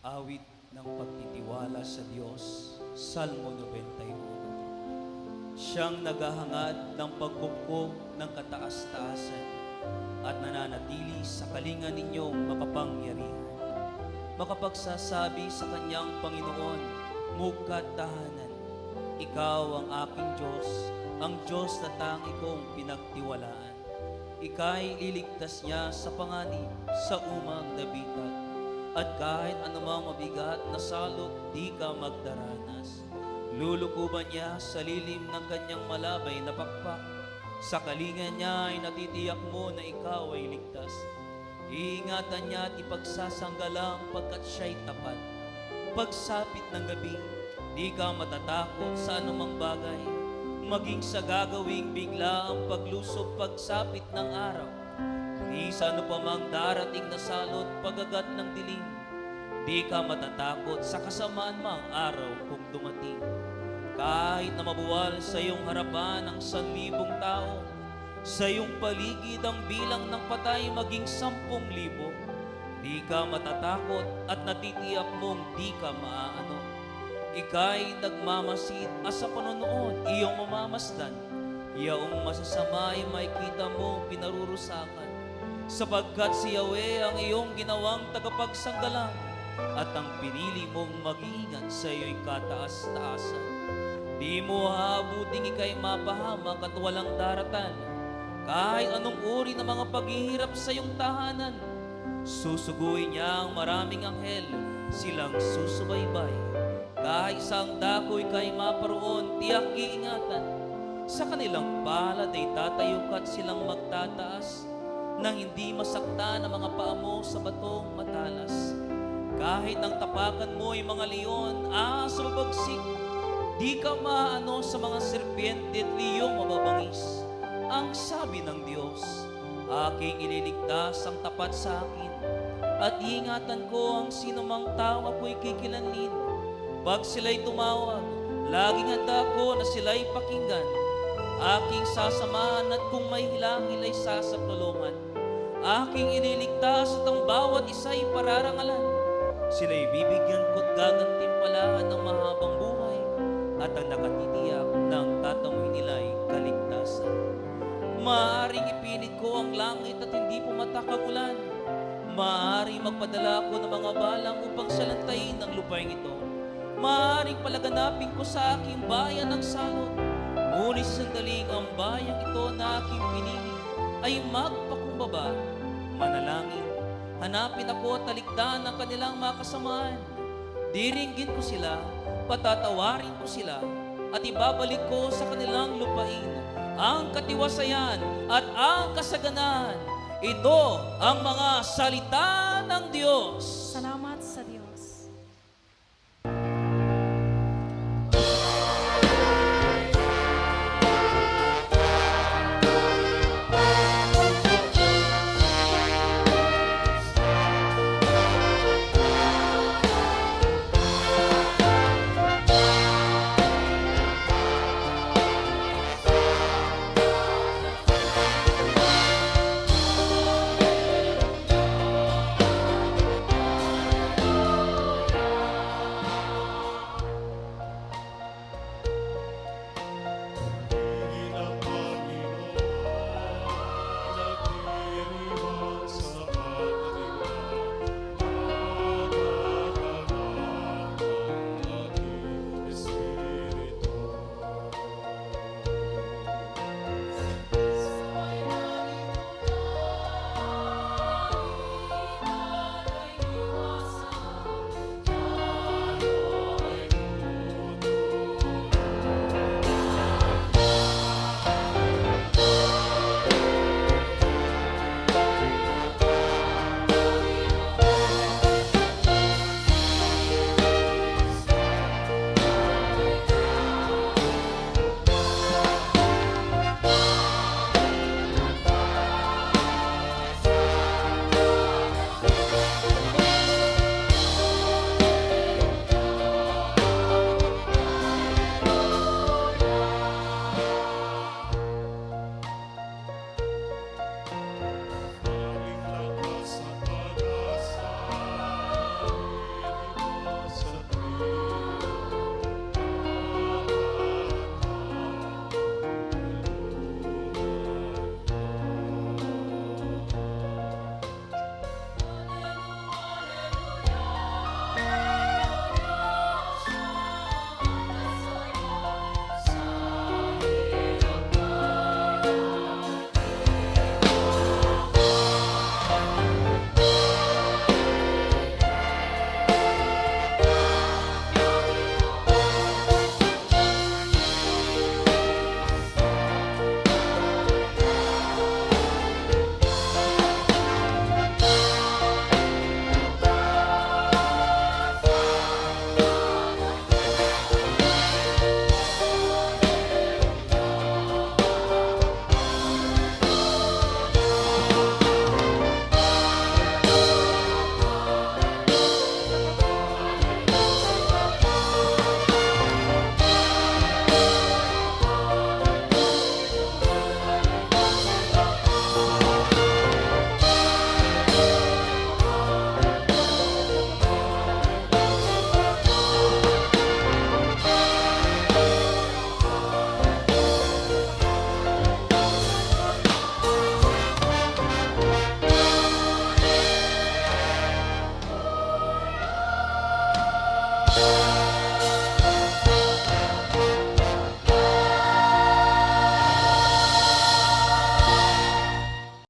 Awit ng pagtitiwala sa Diyos, Salmo 91. Siyang naghahangad ng pagbuko ng kataas-taasan at nananatili sa kalinga ninyong makapangyarihan. Makapagsasabi sa kanyang Panginoon, mukat tahanan. Ikaw ang aking Diyos, ang Diyos na tangi kong pinagtiwalaan. Ika'y iligtas niya sa panganib, sa umang na bigat. At kahit anumang mabigat na salot, di ka magdaranas. Lulukuban niya sa lilim ng kanyang malabay na pakpak. Sa kalinga niya ay natitiyak mo na ikaw ay ligtas. Iingatan niya at ipagsasanggalang pagkat siya'y tapat. Pagsapit ng gabi, di ka matatakot sa anumang bagay. Maging sa gagawing bigla ang paglusob pagsapit ng araw. Di sa ano pa darating na salot pagagat ng dilim. Di ka matatakot sa kasamaan mang araw kung dumating. Kahit na mabuwal sa iyong harapan ang sanlibong tao, sa iyong paligid ang bilang ng patay maging sampung libo, di ka matatakot at natitiyak mong di ka maaano. Ika'y nagmamasid at sa panonood iyong mamamasdan. Iyaong masasama ay makikita mong pinarurusakan. Sapagkat si Yahweh ang iyong ginawang tagapagsanggalang at ang pinili mong mag-iingat sa iyo'y kataas-taasan. Di mo haabuting ikay mapahamak at walang daratan. Kahit anong uri ng mga paghihirap sa iyong tahanan, susuguin niya ang maraming anghel, silang susubaybay. Kahit isang dako'y kay maparoon, tiyak iingatan. Sa kanilang palad ay tatayukat silang magtataas nang hindi masakta ng mga paa mo sa batong matalas. Kahit ang tapakan mo ay mga leon, ah, sa mabagsik, di ka maano sa mga serpiente at liyong mababangis. Ang sabi ng Diyos, aking ililigtas ang tapat sa akin, at iingatan ko ang sinumang tao ako'y kikilanlin. Pag sila'y tumawag, laging handa ko na sila'y pakinggan. Aking sasamahan at kung may hilangil ay sasaklolongan. Aking iniligtas at ang bawat isa'y pararangalan. Sila'y bibigyan ko't gagantimpalaan ng mahabang buhay at ang nakatitiyak ng tatamoy nila'y kaligtasan. Maaring ipilit ko ang langit at hindi pumatak ang ulan. Maaring magpadala ako ng mga balang upang salantayin ang lupain ito. Maaring palaganapin ko sa aking bayan ng salot. Ngunit sa sandaling ang bayang ito na aking pinili ay magpakumbaba, manalangin. Hanapin ako at talikdan ang kanilang mga kasamaan. Diringgin ko sila, patatawarin ko sila, at ibabalik ko sa kanilang lupain ang katiwasayan at ang kasaganan. Ito ang mga salita ng Diyos.